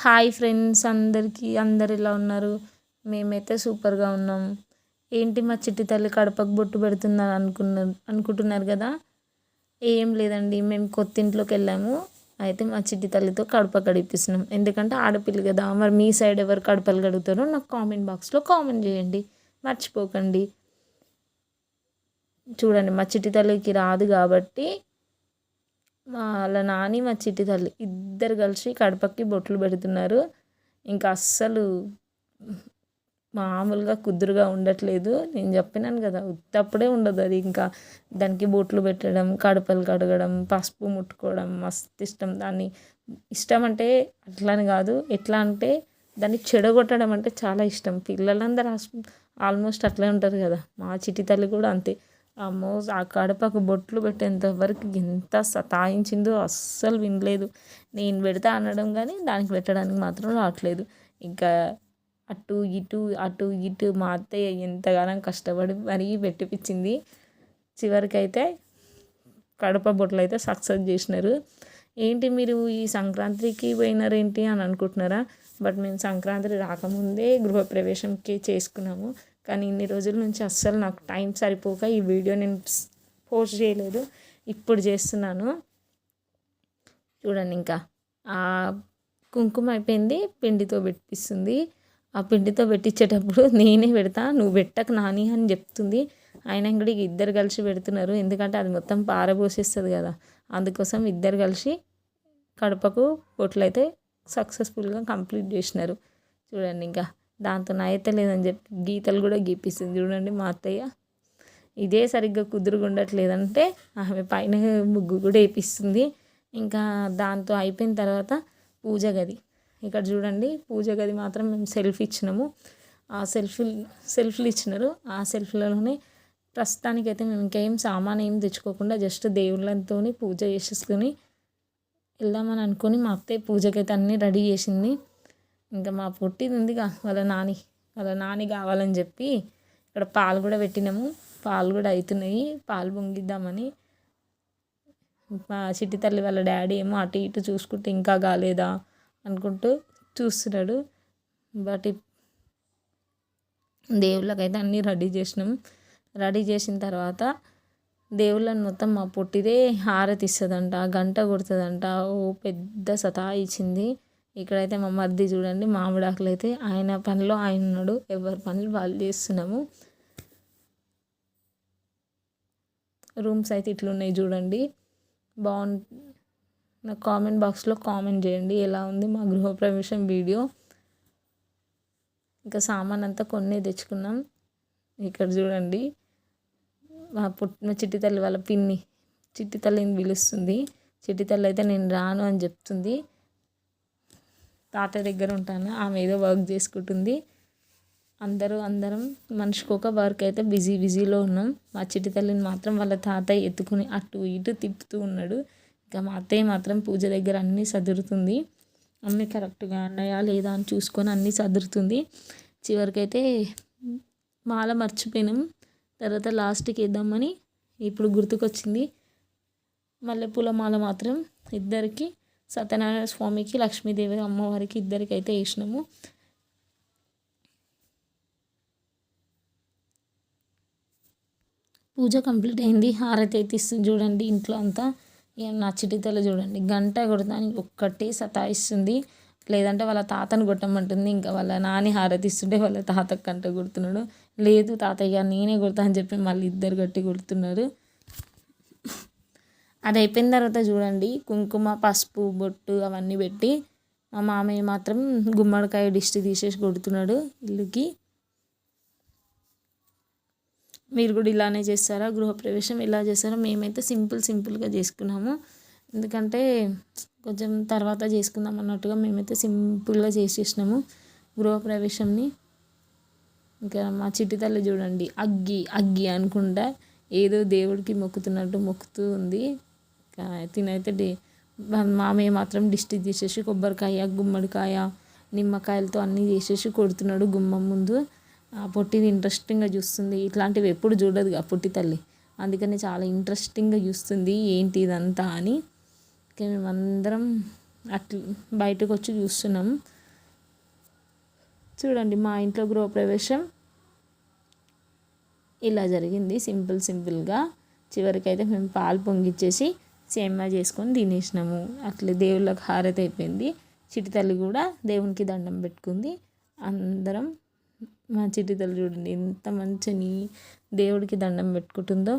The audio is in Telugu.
హాయ్ ఫ్రెండ్స్ అందరికీ అందరు ఎలా ఉన్నారు? మేమైతే సూపర్గా ఉన్నాం. ఏంటి మా చిట్టి తల్లి కడపకు బొట్టు పెడుతున్నారు అనుకున్నారు అనుకుంటున్నారు కదా? ఏం లేదండి మేము కొత్త ఇంట్లోకి వెళ్ళాము. అయితే మా చిట్టి తల్లితో కడప కడిపిస్తున్నాం ఎందుకంటే ఆడపిల్ల కదా మరి మీ సైడ్ ఎవరు కడపలు కడుగుతారో నాకు కామెంట్ బాక్స్లో కామెంట్ చేయండి. మర్చిపోకండి. చూడండి మా చిట్టి తల్లికి రాదు కాబట్టి వాళ్ళ నాని మా చిట్టి తల్లి ఇద్దరు కలిసి కడపకి బొట్లు పెడుతున్నారు. ఇంకా అస్సలు మామూలుగా కుదురుగా ఉండట్లేదు. నేను చెప్పినాను కదా ఉత్తప్పుడే ఉండదు అది. ఇంకా దానికి బొట్లు పెట్టడం కడపలు కడగడం పసుపు ముట్టుకోవడం మస్తు ఇష్టం. దాన్ని ఇష్టం అంటే అట్లని కాదు. ఎట్లా అంటే దాన్ని చెడగొట్టడం అంటే చాలా ఇష్టం. పిల్లలందరూ ఆల్మోస్ట్ అట్లే ఉంటారు కదా. మా చిట్టి తల్లి కూడా అంతే. అమ్మో ఆ కడపకు బొట్లు పెట్టేంతవరకు ఎంత సతాయించిందో అస్సలు వినలేదు. నేను పెడతా అనడం కానీ దానికి పెట్టడానికి మాత్రం రావట్లేదు. ఇంకా అటు ఇటు అటు ఇటు మా అత్తయ్య ఎంతగానో కష్టపడి మరీ పెట్టిపించింది చివరికి అయితే కడప బొట్లు అయితే సక్సెస్ చేసినారు. ఏంటి మీరు ఈ సంక్రాంతికి పోయినారేంటి అని అనుకుంటున్నారా? బట్ మేము సంక్రాంతి రాకముందే గృహప్రవేశంకి చేసుకున్నాము. కానీ ఇన్ని రోజుల నుంచి అస్సలు నాకు టైం సరిపోక ఈ వీడియో నేను పోస్ట్ చేయలేదు. ఇప్పుడు చేస్తున్నాను. చూడండి ఇంకా. ఆ కుంకుమ అయిపోయింది పిండితో పెట్టిస్తుంది. ఆ పిండితో పెట్టించేటప్పుడు నేనే పెడతా నువ్వు పెట్టక నాని అని చెప్తుంది. ఆయన కూడా ఇద్దరు కలిసి పెడుతున్నారు. ఎందుకంటే అది మొత్తం పారబోసేస్తుంది కదా. అందుకోసం ఇద్దరు కలిసి కడపకు బొట్లు సక్సెస్ఫుల్గా కంప్లీట్ చేసినారు. చూడండి ఇంకా. దాంతో అయితే లేదని చెప్పి గీతలు కూడా గీపిస్తుంది చూడండి మా అత్తయ్య. ఇదే సరిగ్గా కుదురుగుండట్లేదంటే ఆమె పైన ముగ్గు కూడా వేపిస్తుంది. ఇంకా దాంతో అయిపోయిన తర్వాత పూజ గది. ఇక్కడ చూడండి పూజ గది మాత్రం మేము సెల్ఫ్ ఇచ్చినాము. ఆ సెల్ఫ్ సెల్ఫ్లు ఇచ్చినారు. ఆ సెల్ఫ్లలోనే ప్రస్తుతానికైతే మేము ఇంకేం సామాన్ ఏం తెచ్చుకోకుండా జస్ట్ దేవుళ్ళతో పూజ చేసేసుకొని వెళ్దామని అనుకొని మా అత్తయ్య పూజకైతే అన్నీ రెడీ చేసింది. ఇంకా మా పొట్టిది ఉందిగా వాళ్ళ నాని వాళ్ళ నాని కావాలని చెప్పి ఇక్కడ పాలు కూడా పెట్టినాము. పాలు కూడా అవుతున్నాయి పాలు పొంగిద్దామని మా చిట్టి తల్లి వాళ్ళ డాడీ ఏమో అటు ఇటు చూసుకుంటే ఇంకా కాలేదా అనుకుంటూ చూస్తున్నాడు. బట్ దేవుళ్ళకైతే అన్నీ రెడీ చేసినాం. రెడీ చేసిన తర్వాత దేవుళ్ళని మొత్తం మా పొట్టిదే హారతి ఇస్తుందంట గంట కొడుతుందంట. ఓ పెద్ద సతా ఇచ్చింది. ఇక్కడైతే మా మర్ది చూడండి మామిడాకులు అయితే ఆయన పనిలో ఆయన ఉన్నాడు. ఎవరి పనులు వాళ్ళు చేస్తున్నాము. రూమ్స్ అయితే ఇట్లున్నాయి చూడండి. బాగుంది నా కామెంట్ బాక్స్లో కామెంట్ చేయండి ఎలా ఉంది మా గృహప్రవేశం వీడియో. ఇంకా సామాన్ అంతా కొన్ని తెచ్చుకున్నాం. ఇక్కడ చూడండి మా పుట్టిన చిట్టి తల్లి వాళ్ళ పిన్ని చిట్టి తల్లిని పిలుస్తుంది. చిట్టి తల్లి అయితే నేను రాను అని చెప్తుంది. తాత దగ్గర ఉంటాను. ఆమె ఏదో వర్క్ చేసుకుంటుంది. అందరూ అందరం మనిషికి ఒక వర్క్ అయితే బిజీ బిజీలో ఉన్నాం. మా చిట్టి తల్లిని మాత్రం వాళ్ళ తాతయ్య ఎత్తుకుని అటు ఇటు తిప్పుతూ ఉన్నాడు. ఇంకా మా అత్తయ్య మాత్రం పూజ దగ్గర అన్నీ సదురుతుంది. అన్నీ కరెక్ట్గా ఉన్నాయా లేదా అని చూసుకొని అన్నీ సదురుతుంది. చివరికైతే మాల మర్చిపోయినాం. తర్వాత లాస్ట్కి వేద్దామని ఇప్పుడు గుర్తుకొచ్చింది. మల్లెపూల మాల మాత్రం ఇద్దరికి సత్యనారాయణ స్వామికి లక్ష్మీదేవి అమ్మవారికి ఇద్దరికైతే వేసినాము. పూజ కంప్లీట్ అయింది. హారతి అయితే ఇస్తుంది చూడండి ఇంట్లో అంతా. నా చిటితలు చూడండి. గంట కొడతానికి ఒక్కటే సతాయిస్తుంది. లేదంటే వాళ్ళ తాతను కొట్టమంటుంది. ఇంకా వాళ్ళ నాని హారతి ఇస్తుంటే వాళ్ళ తాత కంట కొడుతున్నాడు. లేదు తాతయ్య నేనే కొడతా అని చెప్పి మళ్ళీ ఇద్దరు గట్టి కొడుతున్నారు. అది అయిపోయిన తర్వాత చూడండి కుంకుమ పసుపు బొట్టు అవన్నీ పెట్టి మా మామయ్య మాత్రం గుమ్మడికాయ డిస్ట్ తీసేసి కొడుతున్నాడు ఇల్లుకి. మీరు కూడా ఇలానే చేస్తారా? గృహప్రవేశం ఇలా చేస్తారా మేమైతే సింపుల్ సింపుల్గా చేసుకున్నాము. ఎందుకంటే కొంచెం తర్వాత చేసుకుందాం అన్నట్టుగా మేమైతే సింపుల్గా చేసేసినాము గృహప్రవేశంని. ఇంకా మా చిట్టి తల్లి చూడండి అగ్గి అగ్గి అనుకుంటా ఏదో దేవుడికి మొక్కుతున్నట్టు మొక్కుతూ ఉంది. తినైతే డి మామయ్య మాత్రం డిస్టిక్ తీసేసి కొబ్బరికాయ గుమ్మడికాయ నిమ్మకాయలతో అన్నీ చేసేసి కొడుతున్నాడు గుమ్మం ముందు. ఆ పొట్టిది ఇంట్రెస్టింగ్గా చూస్తుంది. ఇట్లాంటివి ఎప్పుడు చూడదు ఆ పొట్టి తల్లి. అందుకని చాలా ఇంట్రెస్టింగ్గా చూస్తుంది. ఏంటి ఇదంతా అని. మేమందరం అట్ల బయటకు వచ్చి చూస్తున్నాం. చూడండి మా ఇంట్లో గృహప్రవేశం ఇలా జరిగింది. సింపుల్ సింపుల్గా చివరికైతే మేము పాలు పొంగిచ్చేసి సేమ్యా చేసుకొని తినేసినాము. అట్లే దేవుళ్ళకి హారతి అయిపోయింది. చిటి తల్లి కూడా దేవునికి దండం పెట్టుకుంది. అందరం మా చిటి తల్లి చూడండి ఎంత మంచిని దేవుడికి దండం పెట్టుకుంటుందో.